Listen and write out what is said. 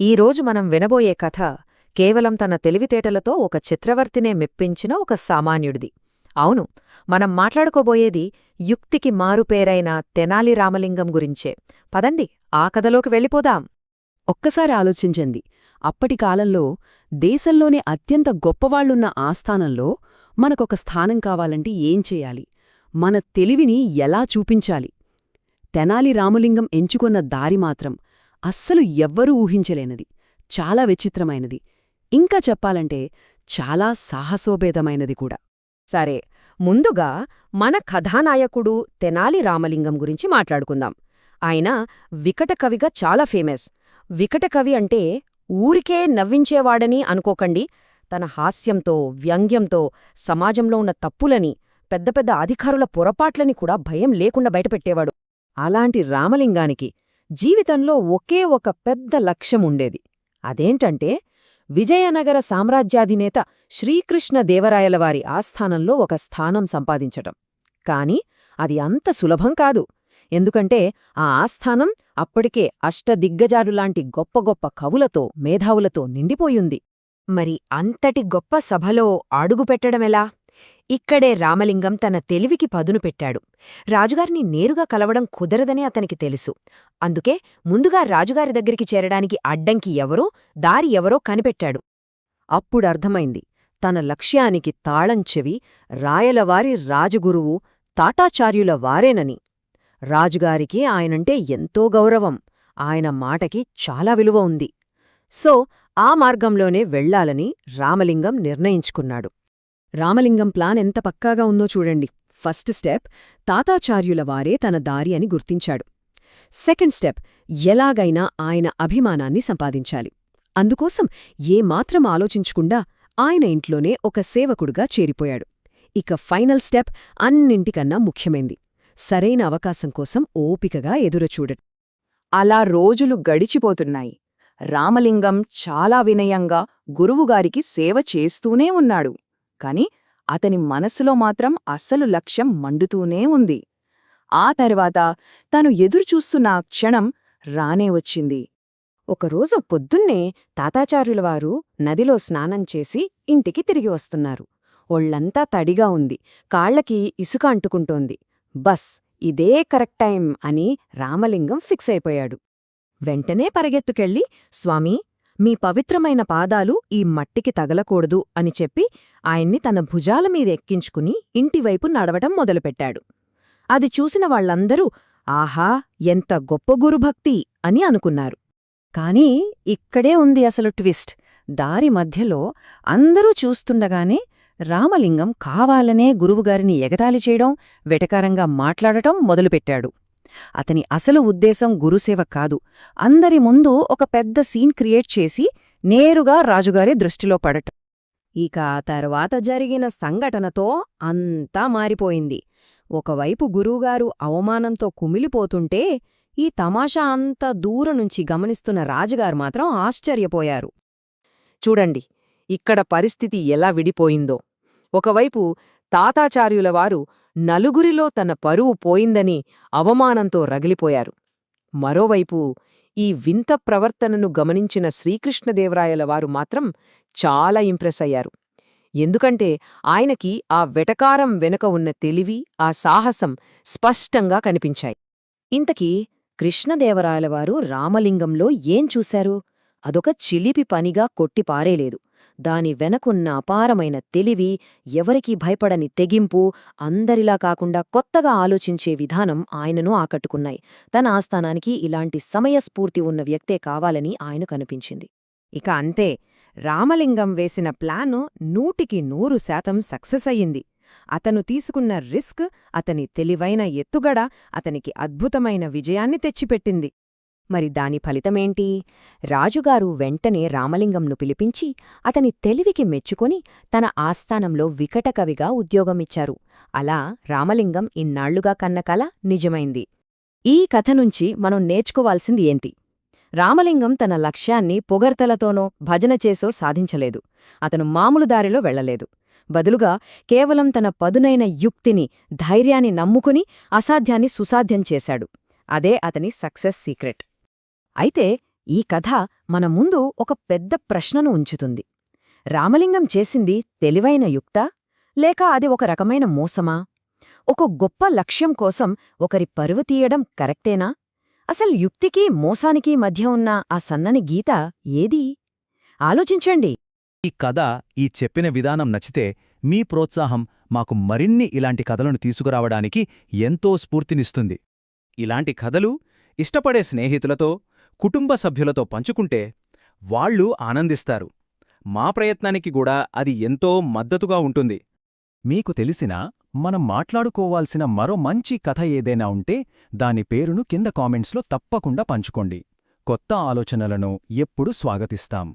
ఈరోజు మనం వినబోయే కథ కేవలం తన తెలివితేటలతో ఒక చిత్రవర్తినే మెప్పించిన ఒక సామాన్యుడిది. అవును మనం మాట్లాడుకోబోయేది యుక్తికి మారుపేరైన తెనాలి రామలింగం గురించే. పదండి ఆ కథలోకి వెళ్ళిపోదాం. ఒక్కసారి ఆలోచించండి. అప్పటి కాలంలో దేశంలోనే అత్యంత గొప్పవాళ్ళున్న ఆస్థానంలో మనకొక స్థానం కావాలంటే ఏం చేయాలి? మన తెలివిని ఎలా చూపించాలి? తెనాలి రామలింగం ఎంచుకున్న దారి మాత్రం అస్సలు ఎవ్వరూ ఊహించలేనిది. చాలా విచిత్రమైనది. ఇంకా చెప్పాలంటే చాలా సాహసోభేదమైనది కూడా. సరే ముందుగా మన కథానాయకుడు తెనాలి రామలింగం గురించి మాట్లాడుకుందాం. ఆయన వికటకవిగా చాలా ఫేమస్. వికటకవి అంటే ఊరికే నవ్వించేవాడని అనుకోకండి. తన హాస్యంతో వ్యంగ్యంతో సమాజంలో ఉన్న తప్పులని పెద్ద పెద్ద అధికారుల పొరపాట్లని కూడా భయం లేకుండా బయటపెట్టేవాడు. అలాంటి రామలింగానికి జీవితంలో ఒకే ఒక పెద్ద లక్ష్యం ఉండేది అదేంటంటే విజయనగర సామ్రాజ్యాధినేత శ్రీకృష్ణదేవరాయలవారి ఆస్థానంలో ఒక స్థానం సంపాదించటం. కాని అది అంత సులభం కాదు. ఎందుకంటే ఆ ఆస్థానం అప్పటికే అష్టదిగ్గజారులాంటి గొప్ప గొప్ప కవులతో మేధావులతో నిండిపోయింది. మరి అంతటి గొప్ప సభలో అడుగుపెట్టడమెలా? ఇక్కడే రామలింగం తన తెలివికి పదును పెట్టాడు. రాజుగారిని నేరుగా కలవడం కుదరదని అతనికి తెలుసు. అందుకే ముందుగా రాజుగారి దగ్గరికి చేరడానికి అడ్డంకి ఎవరో దారి ఎవరో కనిపెట్టాడు. అప్పుడర్థమైంది తన లక్ష్యానికి తాళంచెవి రాయలవారి రాజగురువు తాటాచార్యుల వారేనని. రాజుగారికి ఆయనంటే ఎంతో గౌరవం. ఆయన మాటకి చాలా విలువ ఉంది. సో ఆ మార్గంలోనే వెళ్ళాలని రామలింగం నిర్ణయించుకున్నాడు. రామలింగం ప్లాన్ ఎంత పక్కాగా ఉందో చూడండి. ఫస్ట్ స్టెప్ తాతాచార్యుల వారే తన దారి అని గుర్తించాడు. సెకండ్ స్టెప్ ఎలాగైనా ఆయన అభిమానాన్ని సంపాదించాలి. అందుకోసం ఏమాత్రం ఆలోచించకుండా ఆయన ఇంట్లోనే ఒక సేవకుడుగా చేరిపోయాడు. ఇక ఫైనల్ స్టెప్ అన్నింటికన్నా ముఖ్యమైంది. సరైన అవకాశం కోసం ఓపికగా ఎదురుచూడడు అలా రోజులు గడిచిపోతున్నాయి. రామలింగం చాలా వినయంగా గురువుగారికి సేవ చేస్తూనే ఉన్నాడు. కాని అతని మనస్సులో మాత్రం అస్సలు లక్ష్యం మండుతూనే ఉంది. ఆ తర్వాత తను ఎదురుచూస్తున్న క్షణం రానే వచ్చింది. ఒకరోజు పొద్దున్నే తాతాచార్యులవారు నదిలో స్నానం చేసి ఇంటికి తిరిగి వస్తున్నారు. ఒళ్ళంతా తడిగా ఉంది. కాళ్ళకి ఇసుక అంటుకుంటోంది. బస్ ఇదే కరెక్ట్ టైం అని రామలింగం ఫిక్స్ అయిపోయాడు. వెంటనే పరిగెత్తుకెళ్ళి స్వామీ మీ పవిత్రమైన పాదాలు ఈ మట్టికి తగలకూడదు అని చెప్పి ఆయన్ని తన భుజాల మీద ఎక్కించుకుని ఇంటివైపు నడవటం మొదలుపెట్టాడు. అది చూసిన వాళ్ళందరూ ఆహా ఎంత గొప్ప గురుభక్తి అని అనుకున్నారు. కానీ ఇక్కడే ఉంది అసలు ట్విస్ట్. దారి మధ్యలో అందరూ చూస్తుండగానే రామలింగం కావాలనే గురువుగారిని ఎగతాళి చేయడం వెటకారంగా మాట్లాడటం మొదలుపెట్టాడు. అతని అసలు ఉద్దేశం గురుసేవ కాదు. అందరి ముందు ఒక పెద్ద సీన్ క్రియేట్ చేసి నేరుగా రాజుగారి దృష్టిలో పడటం. ఇక తర్వాత జరిగిన సంఘటనతో అంతా మారిపోయింది. ఒకవైపు గురువుగారు అవమానంతో కుమిలిపోతుంటే ఈ తమాషా అంత దూరం నుంచి గమనిస్తున్న రాజుగారు మాత్రం ఆశ్చర్యపోయారు. చూడండి ఇక్కడ పరిస్థితి ఎలా విడిపోయిందో. ఒకవైపు తాతాచార్యులవారు నలుగురిలో తన పరువు పోయిందని అవమానంతో రగిలిపోయారు. మరోవైపు ఈ వింత ప్రవర్తనను గమనించిన శ్రీకృష్ణదేవరాయలవారు మాత్రం చాలా ఇంప్రెస్ అయ్యారు. ఎందుకంటే ఆయనకి ఆ వెటకారం వెనుక ఉన్న తెలివి ఆ సాహసం స్పష్టంగా కనిపించాయి. ఇంతకీ కృష్ణదేవరాయలవారు రామలింగంలో ఏం చూశారు? అదొక చిలిపి పనిగా కొట్టిపారేలేదు దాని వెనకున్న అపారమైన తెలివి ఎవరికీ భయపడని తెగింపు అందరిలా కాకుండా కొత్తగా ఆలోచించే విధానం ఆయనను ఆకట్టుకున్నాయి. తన ఆస్థానానికి ఇలాంటి సమయస్ఫూర్తి ఉన్న వ్యక్తే కావాలని ఆయన కనిపించింది. ఇక అంతే రామలింగం వేసిన ప్లాను నూటికి నూరు శాతం సక్సెస్ అయ్యింది. అతను తీసుకున్న రిస్క్ అతని తెలివైన ఎత్తుగడ అతనికి అద్భుతమైన విజయాన్ని తెచ్చిపెట్టింది. మరి దాని ఫలితమేంటి? రాజుగారు వెంటనే రామలింగంను పిలిపించి అతని తెలివికి మెచ్చుకొని తన ఆస్థానంలో వికటకవిగా ఉద్యోగమిచ్చారు. అలా రామలింగం ఇన్నాళ్ళుగా కన్న కల నిజమైంది. ఈ కథ నుంచి మనం నేర్చుకోవాల్సింది ఏంటి? రామలింగం తన లక్ష్యాన్ని పొగర్తలతోనో భజన చేసో సాధించలేదు. అతను మామూలు దారిలో వెళ్ళలేదు బదులుగా కేవలం తన పదునైన యుక్తిని ధైర్యాన్ని నమ్ముకుని అసాధ్యాన్ని సుసాధ్యం చేశాడు. అదే అతని సక్సెస్ సీక్రెట్. అయితే ఈ కథ మన ముందు ఒక పెద్ద ప్రశ్నను ఉంచుతుంది. రామలింగం చేసింది తెలివైన యుక్త లేక అది ఒక రకమైన మోసమా? ఒక గొప్ప లక్ష్యం కోసం ఒకరి పరువు తీయడం కరెక్టేనా? అసలు యుక్తికి మోసానికి మధ్య ఉన్న ఆ సన్నని గీత ఏది? ఆలోచించండి. ఈ కథ ఈ చెప్పిన విధానం నచ్చితే మీ ప్రోత్సాహం మాకు మరిన్ని ఇలాంటి కథలను తీసుకురావడానికి ఎంతో స్ఫూర్తినిస్తుంది. ఇలాంటి కథలు ఇష్టపడే స్నేహితులతో కుటుంబ సభ్యులతో పంచుకుంటే వాళ్ళు ఆనందిస్తారు. మా ప్రయత్నానికి కూడా అది ఎంతో మద్దతుగా ఉంటుంది. మీకు తెలిసిన మనం మాట్లాడుకోవాల్సిన మరో మంచి కథ ఏదైనా ఉంటే దాని పేరును కింద కామెంట్స్లో తప్పకుండా పంచుకోండి. కొత్త ఆలోచనలను ఎప్పుడూ స్వాగతిస్తాం.